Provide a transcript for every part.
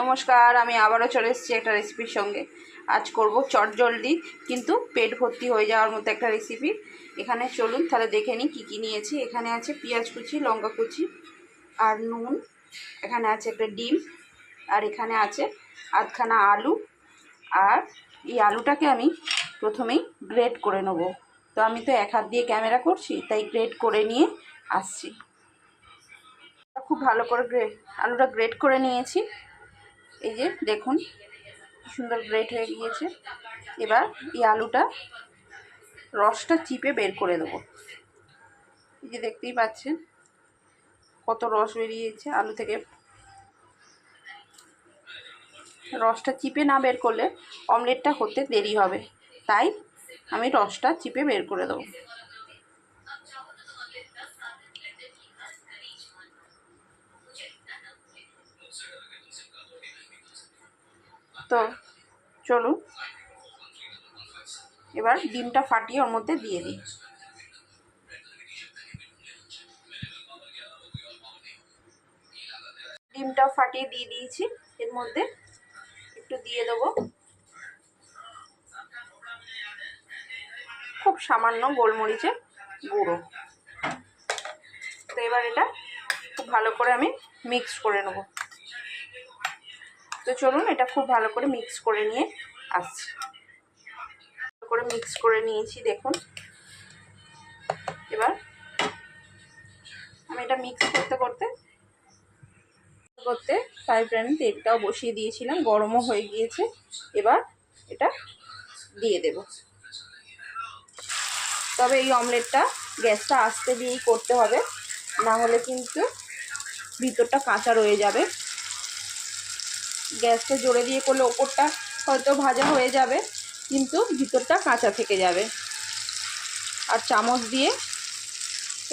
নমস্কার, আমি আবারও চলে এসেছি একটা রেসিপির সঙ্গে। আজ করব চটজলদি কিন্তু পেট ভর্তি হয়ে যাওয়ার মতো একটা রেসিপি এখানে চলুন তাহলে দেখে নিই কী কী নিয়েছি। এখানে আছে পেঁয়াজ কুচি, লঙ্কা কুচি আর নুন। এখানে আছে একটা ডিম আর এখানে আছে আধখানা আলু। আর এই আলুটাকে আমি প্রথমেই গ্রেট করে নেব। তো আমি তো এক হাত দিয়ে ক্যামেরা করছি, তাই গ্রেট করে নিয়ে আসছি। খুব ভালো করে গ্রে আলুটা গ্রেট করে নিয়েছি। এই যে দেখুন সুন্দর গ্রেট হয়ে গিয়েছে। এবার এই আলুটা রসটা চিপে বের করে দেবো এই যে দেখতেই পাচ্ছেন, কত রস বেরিয়েছে আলু থেকে। রসটা চিপে না বের করলে অমলেটটা হতে দেরি হবে। তাই আমি রসটা চিপে বের করে দেবো। তো চলুন এবার ডিমটা ফাটিয়ে ওর মধ্যে দিয়ে দিই। ডিমটা ফাটিয়ে দিয়ে দিয়েছি, এর মধ্যে একটু দিয়ে দেবো। খুব সামান্য গোলমরিচের গুঁড়ো। তো এবার এটা খুব ভালো করে আমি মিক্স করে নেব। তো চলুন এটা খুব ভালো করে মিক্স করে নিয়ে আসছি। করে মিক্স করে নিয়েছি, দেখুন। এবার আমি এটা মিক্স করতে করতে করতে ফ্রাই প্যানে তেলটাও বসিয়ে দিয়েছিলাম, গরমও হয়ে গিয়েছে। এবার এটা দিয়ে দেব। তবে এই অমলেটটা গ্যাসটা আস্তে দিয়েই করতে হবে, না হলে কিন্তু ভিতরটা কাঁচা রয়ে যাবে। গ্যাসটা জোরে দিয়ে করলে ওপরটা হয়তো ভাজা হয়ে যাবে, কিন্তু ভিতরটা কাঁচা থেকে যাবে। আর চামচ দিয়ে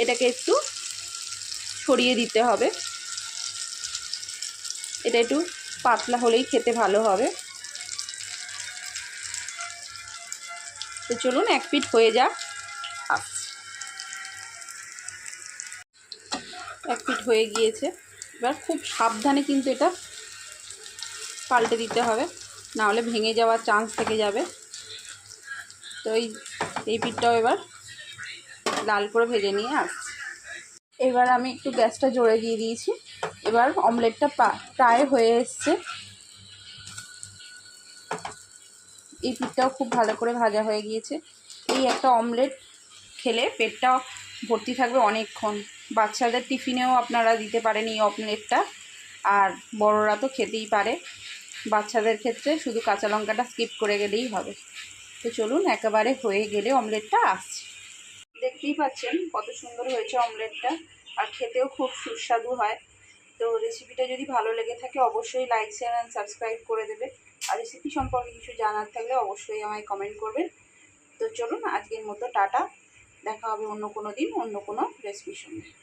এটাকে একটু ছড়িয়ে দিতে হবে। এটা একটু পাতলা হলেই খেতে ভালো হবে। তো চলুন, এক পিট হয়ে যাক। এক পিট হয়ে গিয়েছে। এবার খুব সাবধানে কিন্তু এটা পাল্টে দিতে হবে, নাহলে ভেঙে যাওয়ার চান্স থেকে যাবে। তো এই এই পিঠটাও এবার লাল করে ভেজে নিয়ে আসছি। এবার আমি একটু গ্যাসটা জোরে দিয়ে দিয়েছি। এবার অমলেটটা প্রায় হয়ে এসছে। এই পিঠটাও খুব ভালো করে ভাজা হয়ে গিয়েছে। এই একটা অমলেট খেলে পেটটাও ভর্তি থাকবে অনেকক্ষণ। বাচ্চাদের টিফিনেও আপনারা দিতে পারেন এই অমলেটটা। আর বড়রা তো খেতেই পারে। বাচ্চাদের ক্ষেত্রে শুধু কাঁচা লঙ্কাটা স্কিপ করে গেলেই হবে। তো চলুন, একেবারে হয়ে গেলে অমলেটটা আসছে। দেখতেই পাচ্ছেন কত সুন্দর হয়েছে অমলেটটা আর খেতেও খুব সুস্বাদু হয়। তো রেসিপিটা যদি ভালো লেগে থাকে, অবশ্যই লাইক শেয়ার অ্যান্ড সাবস্ক্রাইব করে দেবে। আর রেসিপি সম্পর্কে কিছু জানার থাকলে অবশ্যই আমায় কমেন্ট করবেন। তো চলুন, আজকের মতো টাটা। দেখা হবে অন্য কোনো দিন, অন্য কোনো রেসিপির সঙ্গে।